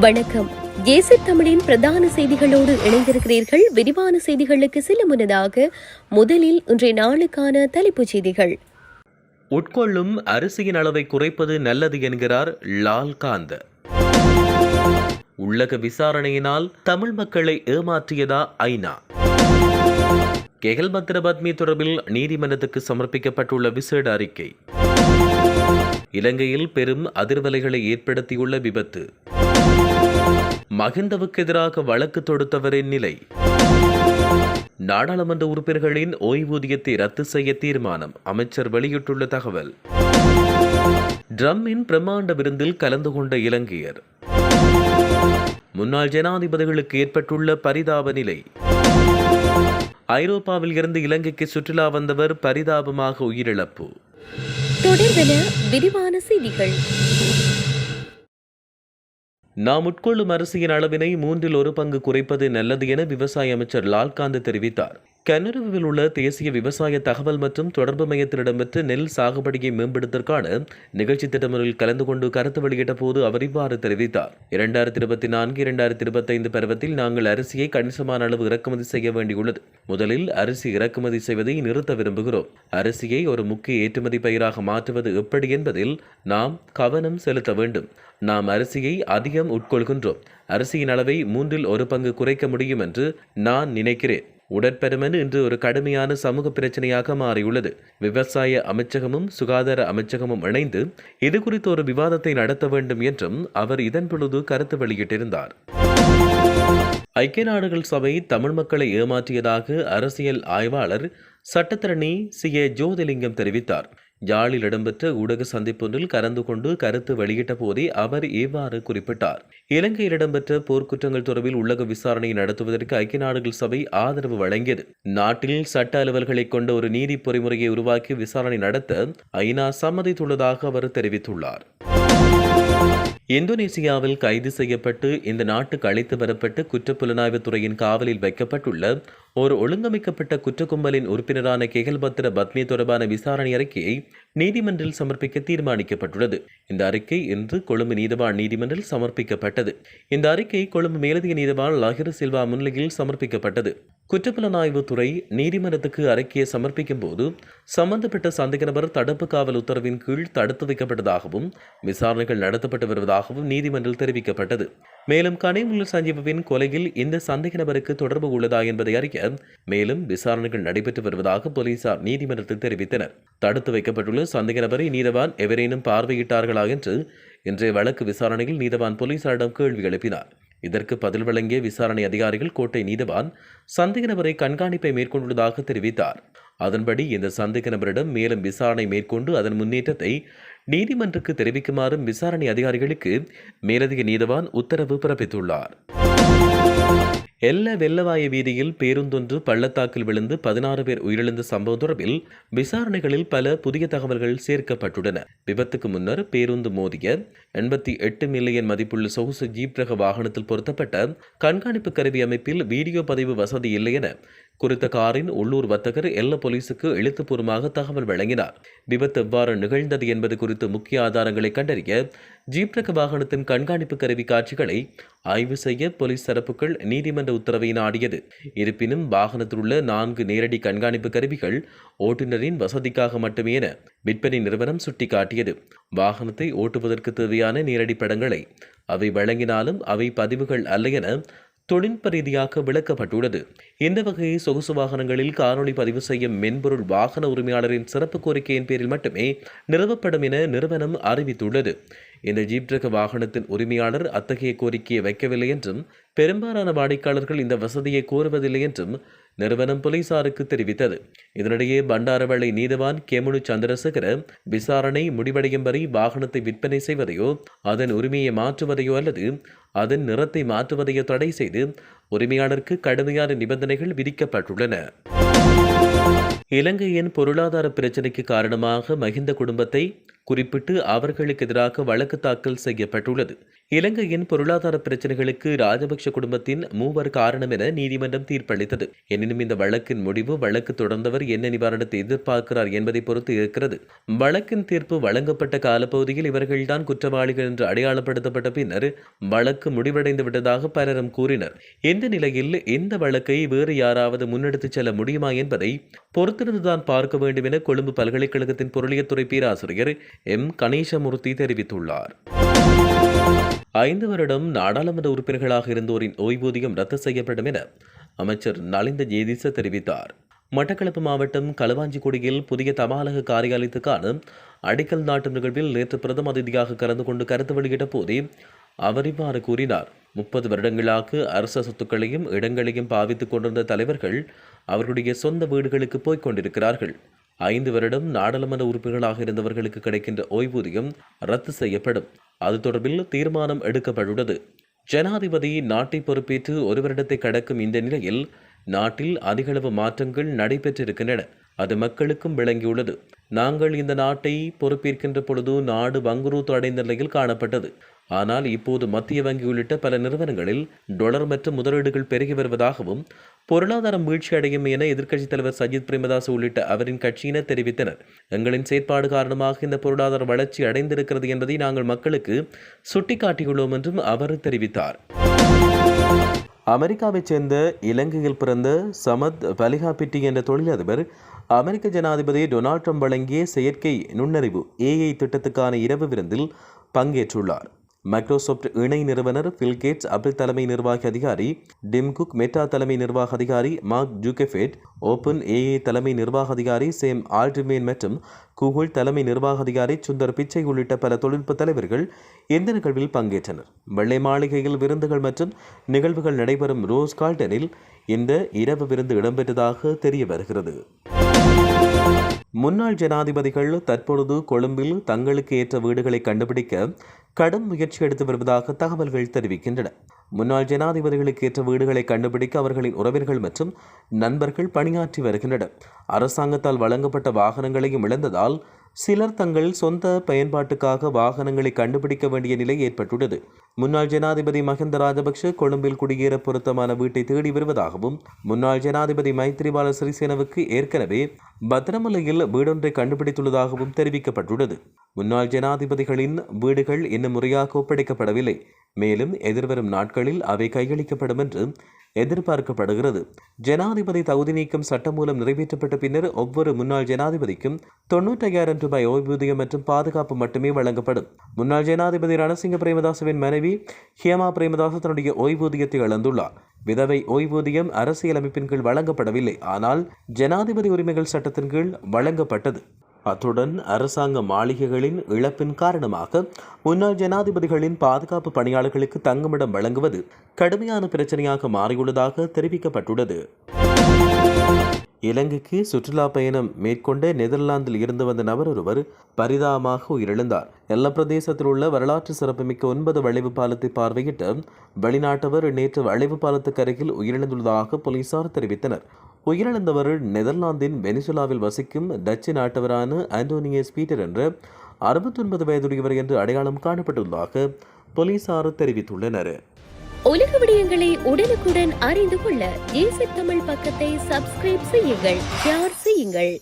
வணக்கம். ஏசி தமிழின் பிரதான செய்திகளோடு இணைந்திருக்கிறீர்கள். விரிவான செய்திகளுக்கு சில முன்னதாக முதலில் இன்றைய நாளுக்கான தலைப்புச் செய்திகள். உட்கொள்ளும் அரிசியின் அளவை குறைப்பது நல்லது என்கிறார் லால்காந்த் உள்ளக விசாரணையினால் தமிழ் மக்களை ஏமாற்றியதா ஐநா? கெகல் பத்மி தொடர்பில் நீதிமன்றத்துக்கு சமர்ப்பிக்கப்பட்டுள்ள விசேட அறிக்கை. இலங்கையில் பெரும் அதிர்வலைகளை ஏற்படுத்தியுள்ள விபத்து. மகிந்தவுக்கு எதிராக வழக்கு தொடுத்தவரின் நிலை. நாடாளுமன்ற உறுப்பினர்களின் ஓய்வூதியத்தை ரத்து செய்ய தீர்மானம் அமைச்சர் வெளியிட்டுள்ள தகவல். ட்ரம்மின் பிரம்மாண்ட விருந்தில் கலந்து கொண்ட இலங்கையர். முன்னாள் ஜனாதிபதிகளுக்கு ஏற்பட்டுள்ள பரிதாப நிலை. ஐரோப்பாவில் இருந்து இலங்கைக்கு சுற்றுலா வந்தவர் பரிதாபமாக உயிரிழப்பு. தொடர்பென விரிவான செய்திகள். நாம் உட்கொள்ளும் அரிசியின் அளவினை மூன்றில் ஒரு பங்கு குறைப்பது நல்லது என விவசாய அமைச்சர் லால்காந்த் தெரிவித்தார். கனடாவில் உள்ள தேசிய விவசாய தகவல் மற்றும் தொடர்பு மையத்தில் இடம்பெற்ற நெல் சாகுபடியை மேம்படுத்தற்கான நிகழ்ச்சி திட்டமில் கலந்து கொண்டு கருத்து வெளியிட்ட போது அவர் இவ்வாறு தெரிவித்தார். இரண்டாயிரத்தி இருபத்தி நான்கு இரண்டாயிரத்தி இருபத்தைந்து பருவத்தில் நாங்கள் அரிசியை கணிசமான அளவு இறக்குமதி செய்ய வேண்டியுள்ளது. முதலில் அரிசி இறக்குமதி செய்வதை நிறுத்த விரும்புகிறோம். அரிசியை ஒரு முக்கிய ஏற்றுமதி பயிராக மாற்றுவது எப்படி என்பதில் நாம் கவனம் செலுத்த வேண்டும். நாம் அரிசியை அதிகம் உட்கொள்கின்றோம். அரிசியின் அளவை மூன்றில் ஒரு பங்கு குறைக்க முடியும் என்று நான் நினைக்கிறேன். உடற்பருமன் இன்று ஒரு கடுமையான சமூக பிரச்சனையாக மாறியுள்ளது. விவசாய அமைச்சகமும் சுகாதார அமைச்சகமும் இணைந்து இது குறித்து ஒரு விவாதத்தை நடத்த வேண்டும் என்றும் அவர் இதன் பொழுது கருத்து வெளியிட்டிருந்தார். ஐக்கிய நாடுகள் சபை தமிழ் மக்களை ஏமாற்றியதாக அரசியல் ஆய்வாளர் சட்டத்தரணி சி ஏ ஜோதிலிங்கம் தெரிவித்தார். யாழில் இடம்பெற்ற ஊடக சந்திப்பொன்றில் கலந்து கொண்டு கருத்து வெளியிட்ட போதே அவர் இவ்வாறு குறிப்பிட்டார். இலங்கையில் இடம்பெற்ற போர்க்குற்றங்கள் தொடர்பில் உள்ளக விசாரணை நடத்துவதற்கு ஐக்கிய நாடுகள் சபை ஆதரவு வழங்கியது. நாட்டில் சட்ட அலுவல்களை கொண்ட ஒரு நீதி பொறிமுறையை உருவாக்கி விசாரணை நடத்த ஐநா சம்மதித்துள்ளதாக அவர் தெரிவித்துள்ளார். இந்தோனேசியாவில் கைது செய்யப்பட்டு இந்த நாட்டுக்கு அழைத்து வரப்பட்டு குற்றப்புலனாய்வு துறையின் காவலில் வைக்கப்பட்டுள்ள ஒரு ஒழுங்கமைக்கப்பட்ட குற்றக்கும்பலின் உறுப்பினரான கேகல்பத்திர பத்மி தொடர்பான விசாரணை அறிக்கையை நீதிமன்றில் சமர்ப்பிக்க தீர்மானிக்கப்பட்டுள்ளது. இந்த அறிக்கை இன்று கொழும்பு நீதவான் நீதிமன்றில் சமர்ப்பிக்கப்பட்டது. இந்த அறிக்கை கொழும்பு மேலதிக நீதவான் லஹிரு சில்வா முன்னிலையில் சமர்ப்பிக்கப்பட்டது. குற்றப்புலனாய்வு துறை நீதிமன்றத்துக்கு அறிக்கையை சமர்ப்பிக்கும் போது சம்பந்தப்பட்ட சந்தேக நபர் தடுப்பு காவல் உத்தரவின் கீழ் தடுத்து வைக்கப்பட்டதாகவும் விசாரணைகள் நடத்தப்பட்டு வருவதாகவும் நீதிமன்றில் தெரிவிக்கப்பட்டது. மேலும் கனிமுல்ல சஞ்சீவின் கொலையில் இந்த சந்தேக நபருக்கு தொடர்பு உள்ளதா என்பதை அறிய மேலும் விசாரணைகள் நடைபெற்று வருவதாக போலீசார் நீதிமன்றத்தில் தெரிவித்தனர். தடுத்து வைக்கப்பட்டுள்ள சந்தேக நபரை நீதவான் எவரேனும் பார்வையிட்டார்களா என்று இன்றைய வழக்கு விசாரணையில் நீதவான் போலீசாரிடம் கேள்வி எழுப்பினார். இதற்கு பதில் வழங்கிய விசாரணை அதிகாரிகள் கோட்டை நீதவான் சந்தேக நபரை கண்காணிப்பை மேற்கொண்டுள்ளதாக தெரிவித்தார். அதன்படி இந்த சந்தேக நபரிடம் மேலும் விசாரணை மேற்கொண்டு அதன் முன்னேற்றத்தை நீதிமன்றக்கு தெரிவிக்குமாறும் விசாரணை அதிகாரிகளுக்கு மேலதிக நீதவான் உத்தரவு பிறப்பித்துள்ளார். எல்ல வெள்ளவாய வீதியில் பேருந்தொன்று பள்ளத்தாக்கில் விழுந்து பதினாறு பேர் உயிரிழந்த சம்பவம் தொடர்பில் விசாரணைகளில் பல புதிய தகவல்கள் சேர்க்கப்பட்டுள்ளன. விபத்துக்கு முன்னர் பேருந்து மோதிய எண்பத்தி எட்டு மில்லியன் மதிப்புள்ள சொகுசு ஜீப் ரக வாகனத்தில் பொருத்தப்பட்ட கண்காணிப்பு கருவி அமைப்பில் வீடியோ பதிவு வசதி இல்லை என குறித்த காரின் உள்ளூர் வர்த்தகர் எல்ல போலீசுக்கு எழுத்துப்பூர்வமாக தகவல் வழங்கினார். விபத்து எவ்வாறு நிகழ்ந்தது என்பது குறித்து முக்கிய ஆதாரங்களை கண்டறிய ஜீப் ரக வாகனத்தின் கண்காணிப்பு கருவி காட்சிகளை ஆய்வு செய்ய போலீஸ் தரப்புகள் நீதிமன்ற உத்தரவை நாடியது இருப்பினும் வாகனத்தில் உள்ள நான்கு நேரடி கண்காணிப்பு கருவிகள் ஓட்டுநரின் வசதிக்காக மட்டுமே என விற்பனை நிறுவனம் சுட்டிக்காட்டியது. வாகனத்தை ஓட்டுவதற்கு தேவையான நேரடி படங்களை அவை வழங்கினாலும் அவை பதிவுகள் அல்ல என தொழில்நுட்ப ரீதியாக விளக்கப்பட்டுள்ளது. இந்த வகையை சொகுசு வாகனங்களில் காணொளி பதிவு செய்யும் மென்பொருள் வாகன உரிமையாளரின் சிறப்பு கோரிக்கையின் பேரில் மட்டுமே நிறுவப்படும் என நிறுவனம் அறிவித்துள்ளது. இந்த ஜீப் ரக வாகனத்தின் உரிமையாளர் அத்தகைய கோரிக்கையை வைக்கவில்லை என்றும் பெரும்பாலான வாடிக்கையாளர்கள் இந்த வசதியை கோருவதில்லை என்றும் நிறுவனம் போலீசாருக்கு தெரிவித்தது. இதனிடையே பண்டாரவளை நீதவான் கேமுனு சந்திரசேகர விசாரணை முடிவடையும் வரை வாகனத்தை விற்பனை செய்வதையோ அதன் உரிமையை மாற்றுவதையோ அல்லது அதன் நிறத்தை மாற்றுவதையோ தடை செய்து உரிமையாளருக்கு கடுமையான நிபந்தனைகள் விதிக்கப்பட்டுள்ளன. இலங்கையின் பொருளாதார பிரச்சினைக்கு காரணமாக மகிந்த குடும்பத்தை குறிப்பிட்டு அவர்களுக்கு எதிராக வழக்கு தாக்கல் செய்யப்பட்டுள்ளது. இலங்கையின் பொருளாதார பிரச்சனைகளுக்கு ராஜபக்ஷ குடும்பத்தின் மூவர் காரணம் என நீதிமன்றம் தீர்ப்பளித்தது. எனினும் இந்த வழக்கின் முடிவு வழக்கு தொடர்ந்தவர் என்ன நிவாரணத்தை எதிர்பார்க்கிறார் என்பதை பொறுத்து இருக்கிறது. வழக்கின் தீர்ப்பு வழங்கப்பட்ட காலப்பகுதியில் இவர்கள்தான் குற்றவாளிகள் என்று அடையாளப்படுத்தப்பட்ட பின்னர் வழக்கு முடிவடைந்து விட்டதாக பலரும் கூறினர். இந்த நிலையில் இந்த வழக்கை வேறு யாராவது முன்னெடுத்துச் செல்ல முடியுமா என்பதை பொறுத்திருந்துதான் பார்க்க வேண்டும் என கொழும்பு பல்கலைக்கழகத்தின் பொருளியத்துறை பேராசிரியர் எம். கணேசமூர்த்தி தெரிவித்துள்ளார். ஐந்து வருடம் நாடாளுமன்ற உறுப்பினர்களாக இருந்தோரின் ஓய்வூதியம் ரத்து செய்யப்படும் என அமைச்சர் நலிந்த ஜேதிச தெரிவித்தார். மட்டக்களப்பு மாவட்டம் களுவாஞ்சிக்குடியில் புதிய தபாலக காரியாலயத்துக்கான அடிக்கல் நாட்டும் நிகழ்வில் நேற்று பிரதம அதிதியாக கலந்து கொண்டு கருத்து வெளியிட்ட போதே அவர் இவ்வாறு கூறினார். முப்பது வருடங்களாக அரச சொத்துக்களையும் இடங்களையும் பாவித்துக் கொண்டிருந்த தலைவர்கள் அவர்களுடைய சொந்த வீடுகளுக்கு போய்க் கொண்டிருக்கிறார்கள். ஐந்து வருடம் நாடாளுமன்ற உறுப்பினர்களாக இருந்தவர்களுக்கு கிடைக்கின்ற ஓய்வூதியம் ரத்து செய்யப்படும். அது தொடர்பில் தீர்மானம் எடுக்கப்பட்டுள்ளது. ஜனாதிபதி நாட்டை பொறுப்பேற்று ஒரு வருடத்தை கடக்கும் இந்த நிலையில் நாட்டில் அதிகளவு மாற்றங்கள் நடைபெற்றிருக்கின்றன. அது மக்களுக்கும் விளங்கியுள்ளது. நாங்கள் இந்த நாட்டை பொறுப்பேற்கின்ற பொழுது நாடு வங்குரூத்து அடைந்த நிலையில் காணப்பட்டது. ஆனால் இப்போது மத்திய வங்கி உள்ளிட்ட பல நிறுவனங்களில் டொலர் மற்றும் முதலீடுகள் பெருகி வருவதாகவும் பொருளாதாரம் வீழ்ச்சி அடையும் என எதிர்க்கட்சித் தலைவர் சஜித் பிரேமதாஸ் உள்ளிட்ட அவரின் கட்சியினர் தெரிவித்தனர். எங்களின் செயற்பாடு காரணமாக இந்த பொருளாதார வளர்ச்சி அடைந்திருக்கிறது என்பதை நாங்கள் மக்களுக்கு சுட்டிக்காட்டியுள்ளோம் என்றும் அவர் தெரிவித்தார். அமெரிக்காவைச் சேர்ந்த இலங்கையில் பிறந்த சமத் பலிகாபிட்டி என்ற தொழிலதிபர் அமெரிக்க ஜனாதிபதி டொனால்ட் ட்ரம்ப் வழங்கிய செயற்கை நுண்ணறிவு ஏஐ திட்டத்துக்கான இரவு விருந்தில் பங்கேற்றுள்ளார். மைக்ரோசாப்ட் இணை நிறுவனர் பில்கேட்ஸ் அபிள் தலைமை நிர்வாக அதிகாரி டிம் குக் மெட்டா தலைமை நிர்வாக அதிகாரி மார்க் ஜூகெஃபேட் ஓப்பன் ஏஏ தலைமை நிர்வாக அதிகாரி சேம் ஆல்ட்ரிமேன் மற்றும் கூகுள் தலைமை நிர்வாக அதிகாரி சுந்தர் பிச்சை உள்ளிட்ட பல தொழில்நுட்ப தலைவர்கள் இந்த நிகழ்வில் பங்கேற்றனர். வெள்ளை மாளிகையில் விருந்துகள் மற்றும் நிகழ்வுகள் நடைபெறும் ரோஸ் கால்டனில் இந்த இரவு விருந்து இடம்பெற்றதாக தெரிய வருகிறது. முன்னாள் ஜனாதிபதிகள் தற்பொழுது கொழும்பில் தங்களுக்கு ஏற்ற வீடுகளை கண்டுபிடிக்க கடும் முயற்சி எடுத்து வருவதாக தகவல்கள் தெரிவிக்கின்றன. முன்னாள் ஜனாதிபதிகளுக்கு ஏற்ற வீடுகளை கண்டுபிடிக்க அவர்களின் உறவினர்கள் மற்றும் நண்பர்கள் பணியாற்றி வருகின்றனர். அரசாங்கத்தால் வழங்கப்பட்ட வாகனங்களையும் இழந்ததால் சிலர் தங்கள் சொந்த பயன்பாட்டுக்காக வாகனங்களை கண்டுபிடிக்க வேண்டிய நிலை ஏற்பட்டுள்ளது. முன்னாள் ஜனாதிபதி மஹிந்த ராஜபக்ஷ கொழும்பில் குடியேற பொருத்தமான வீட்டை தேடி வருவதாகவும் முன்னாள் ஜனாதிபதி மைத்ரிபால சிறிசேனவுக்கு ஏற்கனவே பத்திரமலையில் வீடொன்றை கண்டுபிடித்துள்ளதாகவும் தெரிவிக்கப்பட்டுள்ளது. முன்னாள் ஜனாதிபதிகளின் வீடுகள் இன்னும் முறையாக ஒப்படைக்கப்படவில்லை. மேலும் எதிர்வரும் நாட்களில் அவை கையளிக்கப்படும் என்று எதிர்பார்க்கப்படுகிறது. ஜனாதிபதி தகுதி நீக்கம் சட்டம் மூலம் நிறைவேற்றப்பட்ட பின்னர் ஒவ்வொரு முன்னாள் ஜனாதிபதிக்கும் தொன்னூற்றையாயிரம் ரூபாய் ஓய்வூதியம் மற்றும் பாதுகாப்பு மட்டுமே வழங்கப்படும். முன்னாள் ஜனாதிபதி ரணசிங்க பிரேமதாசவின் மனைவி ஹேமா பிரேமதாச தன்னுடைய ஓய்வூதியத்தை இழந்துள்ளார். விதவை ஓய்வூதியம் அரசியலமைப்பின் கீழ் வழங்கப்படவில்லை. ஆனால் ஜனாதிபதி உரிமைகள் சட்டத்தின் கீழ் வழங்கப்பட்டது. அத்துடன் அரசாங்க மாளிகைகளின் இழப்பின் காரணமாக முன்னாள் ஜனாதிபதிகளின் பாதுகாப்பு பணியாளர்களுக்கு தங்குமிடம் வழங்குவது கடுமையான பிரச்சனையாக மாறியுள்ளதாக தெரிவிக்கப்பட்டுள்ளது. இலங்கைக்கு சுற்றுலா பயணம் மேற்கொண்ட நெதர்லாந்தில் இருந்து வந்த நபர் ஒருவர் பரிதாபமாக உயிரிழந்தார். எல்ல பிரதேசத்தில் உள்ள வரலாற்று சிறப்புமிக்க ஒன்பது வளைவு பாலத்தை பார்வையிட்ட வெளிநாட்டவர் நேற்று வளைவு பாலத்துக்கு அருகில் உயிரிழந்துள்ளதாக போலீசார் தெரிவித்தனர். உயிரிழந்தவர்கள் நெதர்லாந்தின் வெனிசுலாவில் வசிக்கும் டச்சு நாட்டவரான ஆண்டோனியஸ் பீட்டர் என்ற அறுபத்தொன்பது வயதுடையவர் என்று அடையாளம் காணப்பட்டுள்ளதாக போலீசார் தெரிவித்துள்ளனர். உலக விடயங்களை உடனுக்குடன் அறிந்து கொள்ள தமிழ் பக்கத்தை சப்ஸ்கிரைப் செய்யுங்கள் ஷேர் செய்யுங்கள்.